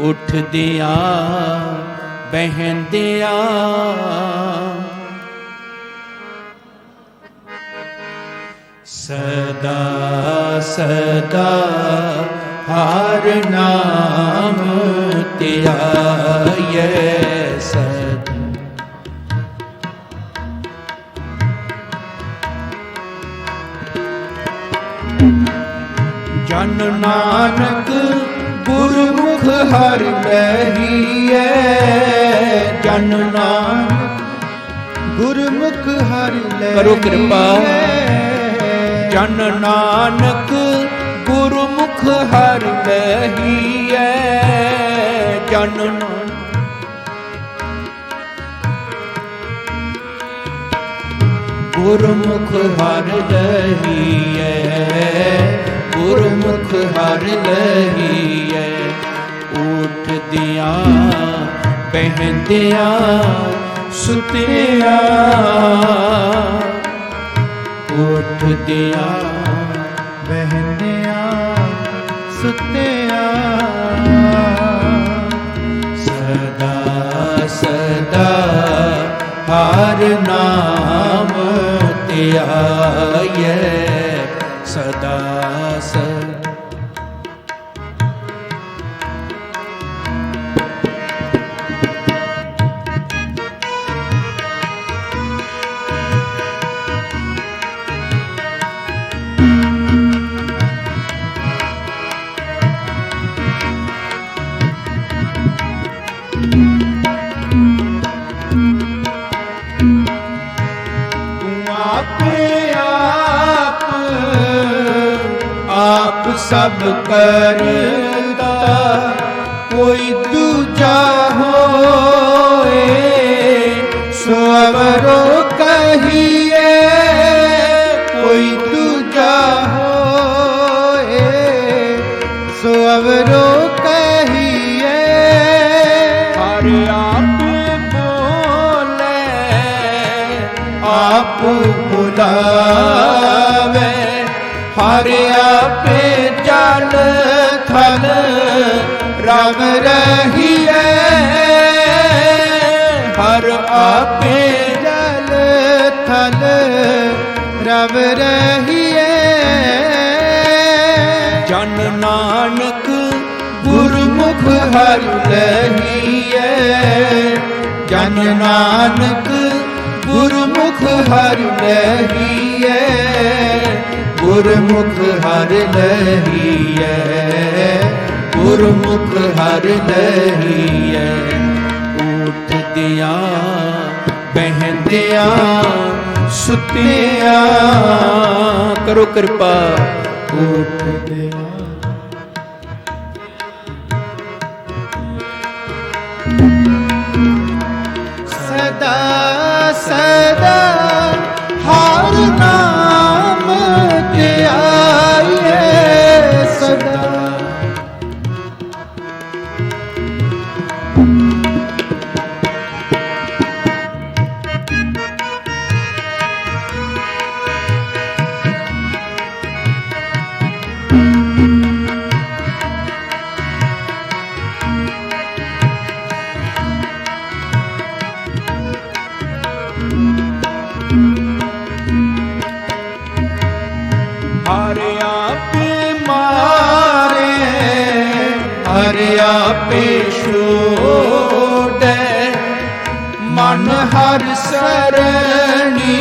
ਉੱਠਦਿਆਂ ਬਹਿੰਦਿਆਂ ਸਦਾ ਸਦਾ ਹਰ ਨਾਮ ਧਿਆਇਐ ਸਦਾ। ਜਨ ਨਾਨਕ ਗੁਰੂ ਹਰਿ ਲਹੀਐ ਜਨ ਨਾਨਕ ਗੁਰਮੁਖ ਹਰਿ ਲੈ ਕਰੋ ਕਿਰਪਾ। ਜਨ ਨਾਨਕ ਗੁਰਮੁਖ ਹਰਿ ਲਹੀਐ ਜਨ ਗੁਰਮੁਖ ਹਰਿ ਲਹੀਐ ਗੁਰਮੁਖ ਹਰਿ ਲਹੀਐ ਉਠਦਿਆਂ ਬਹਿੰਦਿਆਂ ਸੁਤਿਆ। ਉਠਦਿਆਂ ਬਹਿੰਦਿਆਂ ਸੁੱਤਿਆਂ। ਸਦਾ ਸਦਾ ਹਰ ਨਾਮ ਧਿਆਇਐ ਸਦਾ ਸਦਾ ਆਪ ਸਭ ਕਰਤਾ ਕੋਈ ਦੂਜਾ ਹੋਏ ਸੋ ਅਵਰੋ ਕਹੀਏ, ਕੋਈ ਦੂਜਾ ਹੋਏ ਸੋ ਅਵਰੋ ਕਹੀਏ। ਹਰ ਆਪੇ ਬੋਲੇ, ਆਪ ਬੁਲਾਵੇ ਹਰ ਆਪੇ ਜਲ ਥਲ ਰਵ ਰਹੀਏ ਹਰ ਆਪੇ ਜਲ ਥਲ ਰਵ ਰਹੀਏ ਜਨ ਨਾਨਕ ਗੁਰਮੁਖ ਹਰ ਲਹੀਐ। ਜਨ ਨਾਨਕ ਗੁਰਮੁਖ ਹਰ ਲਹੀਐ ਗੁਰਮੁਖ ਹਰਿ ਲਹੀਐ ਗੁਰਮੁਖ ਹਰਿ ਲਹੀਐ ਉਠਦਿਆਂ ਬਹਿੰਦਿਆਂ ਸੁਤਿਆਂ, ਕਰੋ ਕਿਰਪਾ। ਉਠਦਿਆਂ ਸਦਾ ਆਪੇ ਛੋੜੈ ਮਨ ਹਰ ਸਰਣੀ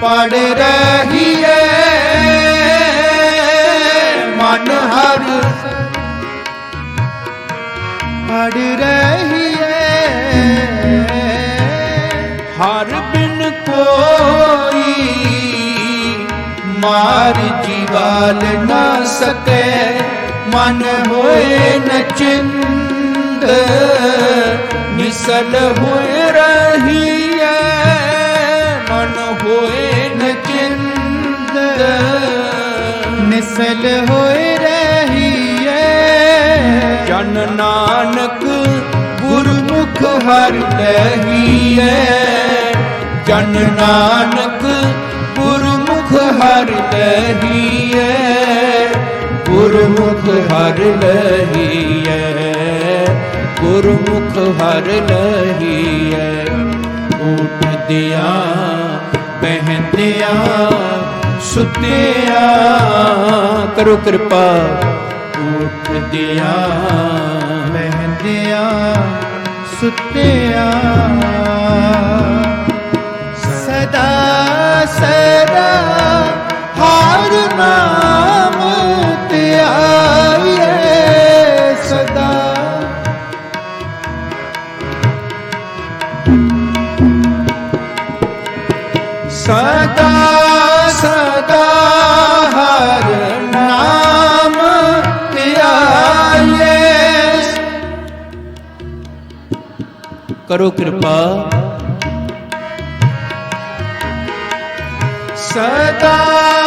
ਪੜ ਰਹੀਏ ਮਨ ਹਰ ਪੜ ਰਹੀਏ ਹਰ ਬਿਨ ਕੋਈ ਮਾਰ ਜੀਵਾਲ ਨਾ ਸਕੇ। ਮਨ ਹੋਏ ਨ ਨਿਸਲ ਹੋਏ ਰਹੀਐ। ਮਨ ਹੋਏ ਨ ਨਿਸਲ ਹੋਏ ਰਹੀਏ ਜਨ ਨਾਨਕ ਗੁਰਮੁਖ ਹਰ ਲਹੀਐ ਜਨ ਨਾਨਕ ਗੁਰਮੁਖ ਹਰ ਲਹੀਐ ਗੁਰਮੁਖ ਹਰਿ ਲਹੀਐ ਗੁਰਮੁਖ ਹਰ ਲਹੀਐ ਉਠਦਿਆਂ ਬਹਿੰਦਿਆਂ ਸੁਤਿਆਂ ਕਰੋ ਕਿਰਪਾ ਉਠਦਿਆਂ ਮਹਿੰਦਿਆਂ ਸੁੱਤਿਆਂ ਸਦਾ ਸਦਾ ਹਰ ਕਰੋ ਕਿਰਪਾ। ਸਦਾ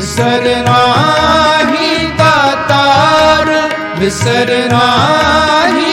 વિસરનાહી દાતાર વિસરનાહી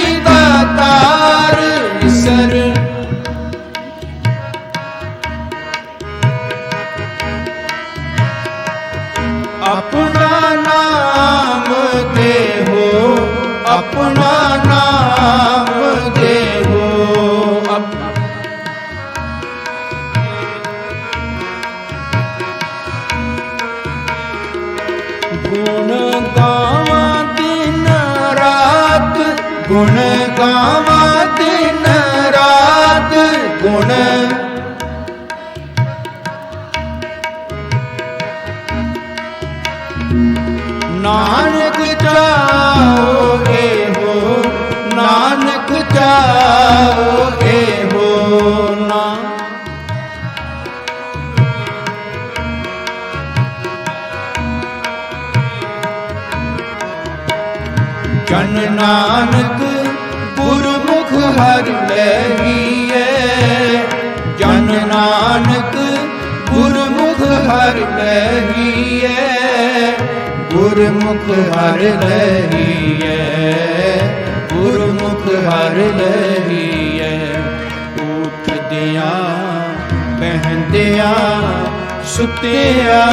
ਗੁਣ ਗਾਵਾਂ ਦਿਨ ਰਾਤ ਗੁਣ। ਨਾਨਕ ਚਾਹੋਗੇ ਹੋ ਨਾਨਕ ਚਾਹੋਗੇ ਹੋ ਨਾ। ਜਨ ਨਾਨਕ ਗੁਰਮੁਖ ਹਰਿ ਲਹੀਏ ਜਨ ਨਾਨਕ, ਗੁਰਮੁਖ ਹਰ ਲਹੀਏ ਗੁਰਮੁਖ ਹਰ ਲਹੀਏ ਗੁਰਮੁਖ ਹਰ ਲਹੀਏ ਉਠਦਿਆਂ, ਬਹਿੰਦਿਆਂ, ਸੁਤਿਆਂ।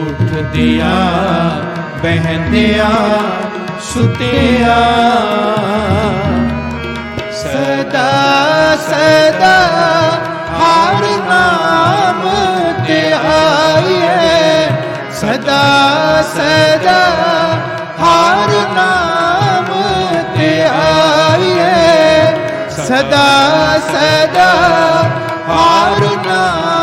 ਉਠਦਿਆਂ, ਬਹਿੰਦਿਆਂ ਸੁਤਿਆਂ। ਸਦਾ ਸਦਾ ਹਰ ਨਾਮ ਧਿਆਈਏ ਸਦਾ ਸਦਾ ਹਰ ਨਾਮ ਧਿਆਈਏ ਸਦਾ ਸਦਾ ਹਰ ਨਾਮ